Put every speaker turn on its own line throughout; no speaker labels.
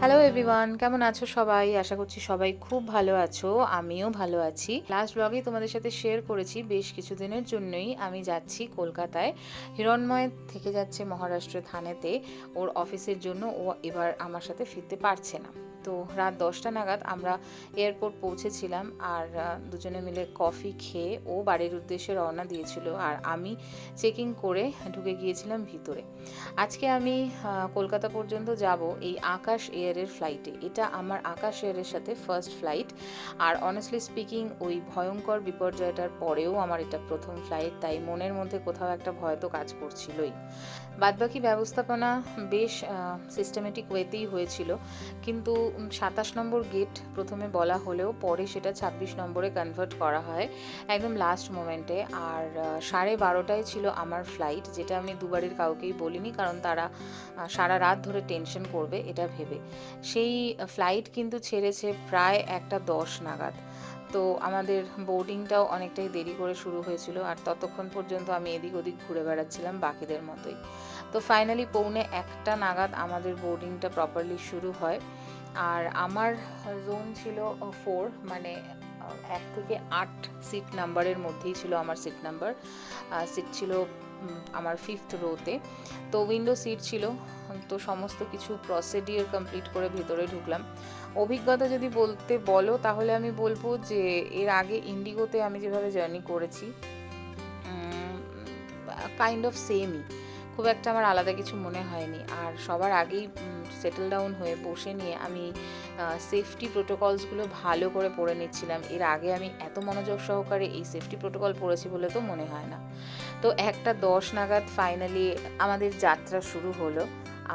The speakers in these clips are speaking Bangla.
হ্যালো এভরিওয়ান কেমন আছো সবাই? আশা করছি সবাই খুব ভালো আছো। আমিও ভালো আছি। লাস্ট ব্লগে তোমাদের সাথে শেয়ার করেছি বেশ কিছুদিনের জন্যই। আমি যাচ্ছি কলকাতায়। হিরণময় থেকে যাচ্ছে মহারাষ্ট্র থানেতে। ওর অফিসের জন্য ও এবার আমার সাথে ফিরতে পারছে না। তো রাত দশটা নাগাদ আমরা এয়ারপোর্ট পৌঁছেছিলাম আর দুজনে মিলে কফি খেয়ে ও বাড়ির উদ্দেশ্যে রওনা দিয়েছিল আর আমি চেকিং করে ঢুকে গিয়েছিলাম ভিতরে। আজকে আমি কলকাতা পর্যন্ত যাব এই আকাশ এয়ারের ফ্লাইটে এটা আমার আকাশ এয়ারের সাথে ফার্স্ট ফ্লাইট আর অনেস্টলি স্পিকিং ওই ভয়ঙ্কর বিপর্যয়টার পরেও আমার এটা প্রথম ফ্লাইট তাই মনের মধ্যে কোথাও একটা ভয় তো কাজ করছিলই। বাদবাকি ব্যবস্থাপনা বেশ সিস্টেমেটিক ওয়েতেই হয়েছিল। কিন্তু সাতাশ নম্বর গেট প্রথমে বলা হলেও পরে সেটা ছাব্বিশ নম্বরে কনভার্ট করা হয়, একদম লাস্ট মোমেন্টে আর সাড়ে বারোটায় ছিল আমার ফ্লাইট যেটা আমি দুবারের কাউকেই বলিনি, কারণ তারা সারা রাত ধরে টেনশন করবে, এটা ভেবে। সেই ফ্লাইট কিন্তু ছেড়েছে প্রায় একটা দশ নাগাদ। তো আমাদের বোর্ডিংটাও অনেকটাই দেরি করে শুরু হয়েছিল, আর ততক্ষণ পর্যন্ত আমি এদিক ওদিক ঘুরে বেড়াচ্ছিলাম বাকিদের মতোই। তো ফাইনালি পৌনে একটা নাগাদ আমাদের বোর্ডিংটা প্রপারলি শুরু হয়। আর আমার জোন ছিল ফোর মানে এক থেকে আট সিট নাম্বারের মধ্যেই ছিল আমার সিট নাম্বার সিট ছিল আমার ফিফথ রোতে তো। উইন্ডো সিট ছিল, তো সমস্ত কিছু প্রসিডিওর কমপ্লিট করে ভেতরে ঢুকলাম। অভিজ্ঞতা যদি বলতে বলো, তাহলে আমি বলব যে, এর আগে ইন্ডিগোতে আমি যেভাবে জার্নি করেছি কাইন্ড অফ সেমই খুব একটা আমার আলাদা কিছু মনে হয়নি। আর সবার আগেই সেটেল ডাউন হয়ে বসে নিয়ে আমি সেফটি প্রোটোকলসগুলো ভালো করে পড়ে নিচ্ছিলাম। এর আগে আমি এত মনোযোগ সহকারে এই সেফটি প্রোটোকল পড়েছি বলে তো মনে হয় না। তো একটা দশ নাগাদ ফাইনালি আমাদের যাত্রা শুরু হলো।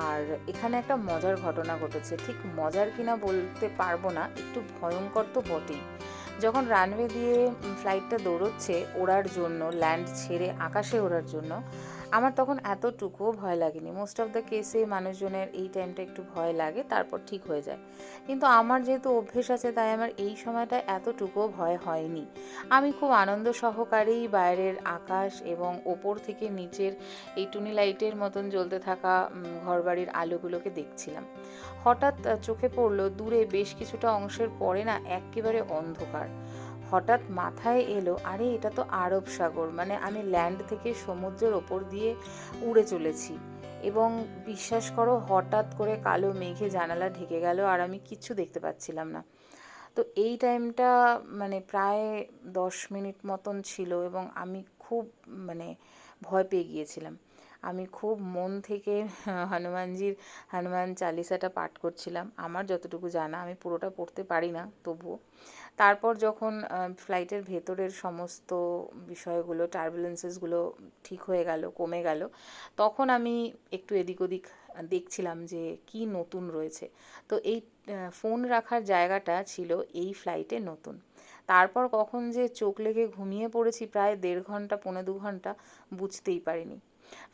আর এখানে একটা মজার ঘটনা ঘটেছে। ঠিক মজার কিনা বলতে পারব না, একটু ভয়ঙ্কর তো বটেই। যখন রানওয়ে দিয়ে ফ্লাইটটা দৌড়চ্ছে ওড়ার জন্য ল্যান্ড ছেড়ে আকাশে ওড়ার জন্য আমার তখন এতটুকুও ভয় লাগেনি। মোস্ট অফ দ্য কেসে মানুষজনের এই টাইমটা একটু ভয় লাগে, তারপর ঠিক হয়ে যায়। কিন্তু আমার যেহেতু অভ্যেস আছে, তাই আমার এই সময়টা এতটুকুও ভয় হয়নি। আমি খুব আনন্দ সহকারেই বাইরের আকাশ এবং ওপর থেকে নিচের এই টুনি লাইটের মতন জ্বলতে থাকা ঘরবাড়ির আলোগুলোকে দেখছিলাম। হঠাৎ চোখে পড়ল, দূরে বেশ কিছুটা অংশের পরে না, একেবারে অন্ধকার। হঠাৎ মাথায় এলো, আরে, এটা তো আরব সাগর মানে আমি ল্যান্ড থেকে সমুদ্রের ওপর দিয়ে উড়ে চলেছি। এবং বিশ্বাস করো, হঠাৎ করে কালো মেঘে জানালা ঢেকে গেল আর আমি কিচ্ছু দেখতে পাচ্ছিলাম না। তো এই টাইমটা মানে প্রায় দশ মিনিট মতন ছিল এবং আমি খুব মানে ভয় পেয়ে গিয়েছিলাম। আমি খুব মন থেকে হনুমানজির, হনুমান চালিসাটা পাঠ করছিলাম। আমার যতটুকু জানা, আমি পুরোটা পড়তে পারি না, তবুও। তারপর যখন ফ্লাইটের ভেতরের সমস্ত বিষয়গুলো টার্বুলেন্সেসগুলো ঠিক হয়ে গেল, কমে গেল, তখন আমি একটু এদিক ওদিক দেখছিলাম যে কি নতুন রয়েছে। তো এই ফোন রাখার জায়গাটা ছিল এই ফ্লাইটে নতুন। তারপর কখন যে চোখ লেগে ঘুমিয়ে পড়েছি প্রায় দেড় ঘণ্টা, পৌনে দু ঘণ্টা, বুঝতেই পারিনি।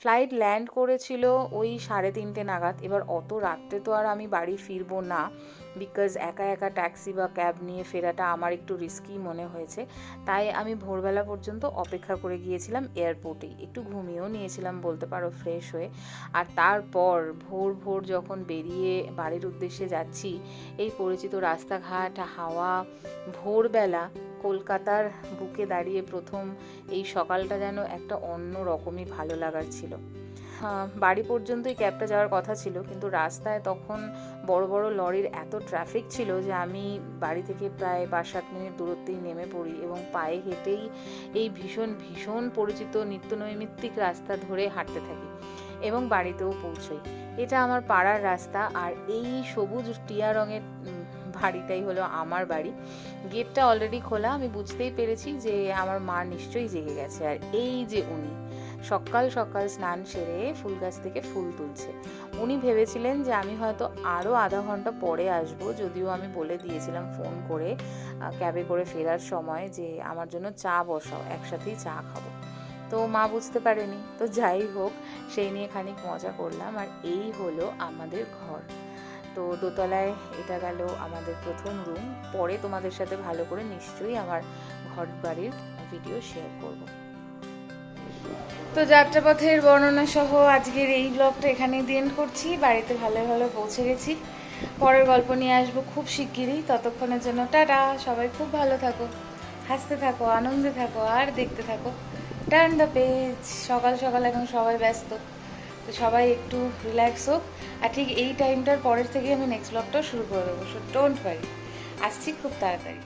ফ্লাইট ল্যান্ড করেছিল ওই সাড়ে তিনটে নাগাদ। এবার অত রাত্রে তো আর আমি বাড়ি ফিরবো না বিকজ একা একা ট্যাক্সি বা ক্যাব নিয়ে ফেরাটা আমার একটু রিস্কি মনে হয়েছে। তাই আমি ভোরবেলা পর্যন্ত অপেক্ষা করে গিয়েছিলাম এয়ারপোর্টে একটু ঘুমিয়েও নিয়েছিলাম বলতে পারো ফ্রেশ হয়ে। আর তারপর ভোর ভোর যখন বেরিয়ে বাড়ির উদ্দেশ্যে যাচ্ছি, এই পরিচিত রাস্তাঘাট, হাওয়া, ভোরবেলা কলকাতার বুকে দাঁড়িয়ে প্রথম এই সকালটা যেন একটা অন্য রকমই ভালো লাগার ছিল। বাড়ি পর্যন্তই ক্যাবটা যাওয়ার কথা ছিল, কিন্তু রাস্তায় তখন বড় বড় লরির এত ট্রাফিক ছিল যে আমি বাড়ি থেকে প্রায় পাঁচ সাত মিনিট দূরত্বেই নেমে পড়ি এবং পায়ে হেঁটেই এই ভীষণ ভীষণ পরিচিত নিত্যনৈমিত্তিক রাস্তা ধরে হাঁটতে থাকি এবং বাড়িতেও পৌঁছই। এটা আমার পাড়ার রাস্তা আর এই সবুজ টিয়া রঙের উম, বাড়িটাই হলো আমার বাড়ি। গেটটা অলরেডি খোলা আমি বুঝতেই পেরেছি যে আমার মা নিশ্চয়ই জেগে গেছে। আর এই যে উনি সকাল সকাল স্নান সেরে ফুল গাছ থেকে ফুল তুলছে। উনি ভেবেছিলেন যে আমি হয়তো আরও আধা ঘণ্টা পরে আসব যদিও আমি বলে দিয়েছিলাম ফোন করে ক্যাবে করে ফেরার সময় যে আমার জন্য চা বসাও একসাথেই চা খাব। তো মা বুঝতে পারেনি। তো যাই হোক সেই নিয়ে খানিক মজা করলাম। আর এই হলো আমাদের ঘর। তো দোতলায় এটা গেল আমাদের প্রথম রুম পরে তোমাদের সাথে ভালো করে নিশ্চয়ই আমার ঘর বাড়ির ভিডিও শেয়ার করব। তো যাত্রাপথের বর্ণনা সহ আজকের এই ব্লগটা দিয়ে end করছি। বাড়িতে ভালো ভালো পৌঁছে গেছি। পরের গল্প নিয়ে আসব খুব শিগগিরই। ততক্ষণের জন্য টাটা। সবাই খুব ভালো থাকো, হাসতে থাকো, আনন্দে থাকো, আর দেখতে থাকো। টার্ন দ্য পেজ সকাল সকাল এখন সবাই ব্যস্ত। তো সবাই একটু রিল্যাক্স হোক। আর ঠিক এই টাইমটার পরের থেকে আমি নেক্সট ব্লগটাও শুরু করে দেবো। সো ডোন্ট ওয়ারি আসছি খুব তাড়াতাড়ি।